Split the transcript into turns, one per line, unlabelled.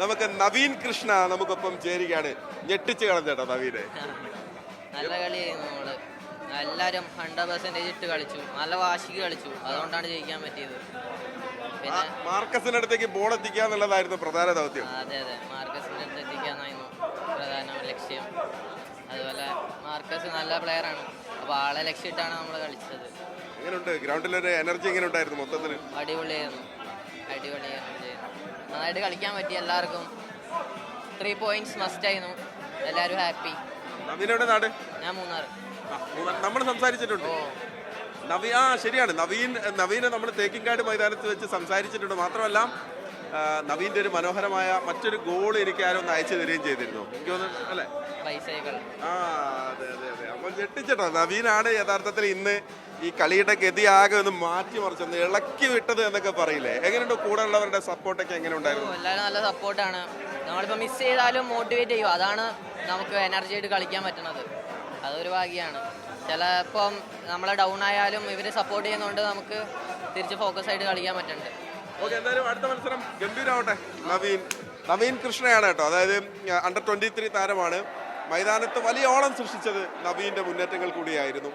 നമുക്ക് നവീൻ കൃഷ്ണ നമുക്കൊപ്പം ചേരുകയാണ്. ഞെട്ടിച്ച് കളഞ്ഞേട്ടോ നവീനെ.
നല്ല കളിയായിരുന്നു നമ്മൾ. എല്ലാരും ഹൺഡ്രഡ് പെർസെന്റേജ് ഇട്ട് കളിച്ചു. നല്ല വാശിക്ക് കളിച്ചു. അതുകൊണ്ടാണ് ജയിക്കാൻ പറ്റിയത്. പിന്നെ
മാർക്കസിന്റെ അടുത്തേക്ക് ബോൾ എത്തിക്കുക എന്നുള്ളതായിരുന്നു പ്രധാന ദൗത്യം.
അതെ അതെ. മാർക്കസിന്റെ അടുത്ത് എത്തിക്കാന്നായിരുന്നു പ്രധാന ലക്ഷ്യം. അതുപോലെ മാർക്കസ് നല്ല പ്ലെയർ ആണ്. അപ്പൊ ആളെ ലക്ഷ്യമിട്ടാണ് നമ്മൾ കളിച്ചത്.
എങ്ങനെയുണ്ട് ഗ്രൗണ്ടിലൊരു എനർജി എങ്ങനെ ഉണ്ടായിരുന്നു മൊത്തത്തിൽ
അടിപൊളിയായിരുന്നു. അടിപൊളിയായിരുന്നു നന്നായിട്ട് കളിക്കാൻ പറ്റി എല്ലാവർക്കും. ത്രീ പോയിന്റ്സ് മസ്റ്റ് ആയിരുന്നു. എല്ലാവരും ഹാപ്പി
നവീനയുടെ നാട്?
ഞാൻ മൂന്നാർ
നമ്മൾ സംസാരിച്ചിട്ടുണ്ട്. നവീ ആ ശരിയാണ്. നവീൻ നവീനെ നമ്മൾ തേക്കിൻകാട് മൈതാനത്ത് വെച്ച് സംസാരിച്ചിട്ടുണ്ട്. മാത്രമല്ല നവീന്റെ ഒരു മനോഹരമായ മറ്റൊരു ഗോൾ എനിക്ക് ആരും ഒന്ന് അയച്ചു തരികയും ചെയ്തിരുന്നു. എനിക്ക് തോന്നുന്നു അല്ലേ? ആ അതെ അതെ അതെ. അപ്പൊ ഞെട്ടിച്ചിട്ടോ? നവീനാണ് യഥാർത്ഥത്തിൽ ഇന്ന് ഈ കളിയുടെ ഗതി ആകെ ഒന്ന് മാറ്റിമറിച്ച് ഒന്ന് ഇളക്കി വിട്ടത് എന്നൊക്കെ പറയില്ലേ? എങ്ങനെയുണ്ട് കൂടെ ഉള്ളവരുടെ സപ്പോർട്ടൊക്കെ എങ്ങനെ ഉണ്ടായിരുന്നു
എല്ലാവരും നല്ല സപ്പോർട്ടാണ് നമ്മളിപ്പോൾ മിസ് ചെയ്താലും മോട്ടിവേറ്റ് ചെയ്യും. അതാണ് നമുക്ക് എനർജി ആയിട്ട് കളിക്കാൻ പറ്റുന്നത് അതൊരു ഭാഗ്യമാണ് ചിലപ്പം നമ്മളെ ഡൗൺ ആയാലും ഇവർ സപ്പോർട്ട് ചെയ്യുന്നതുകൊണ്ട് നമുക്ക് തിരിച്ച് ഫോക്കസ് ആയിട്ട് കളിക്കാൻ പറ്റുന്നുണ്ട്
ഓക്കെ എന്തായാലും അടുത്ത മത്സരം ഗംഭീരമാവട്ടെ നവീൻ നവീൻ കൃഷ്ണയാണ് കേട്ടോ. അതായത് അണ്ടർ ട്വന്റി ത്രീ താരമാണ്. മൈതാനത്ത് വലിയ ഓളം സൃഷ്ടിച്ചത് നവീന്റെ മുന്നേറ്റങ്ങൾ കൂടിയായിരുന്നു.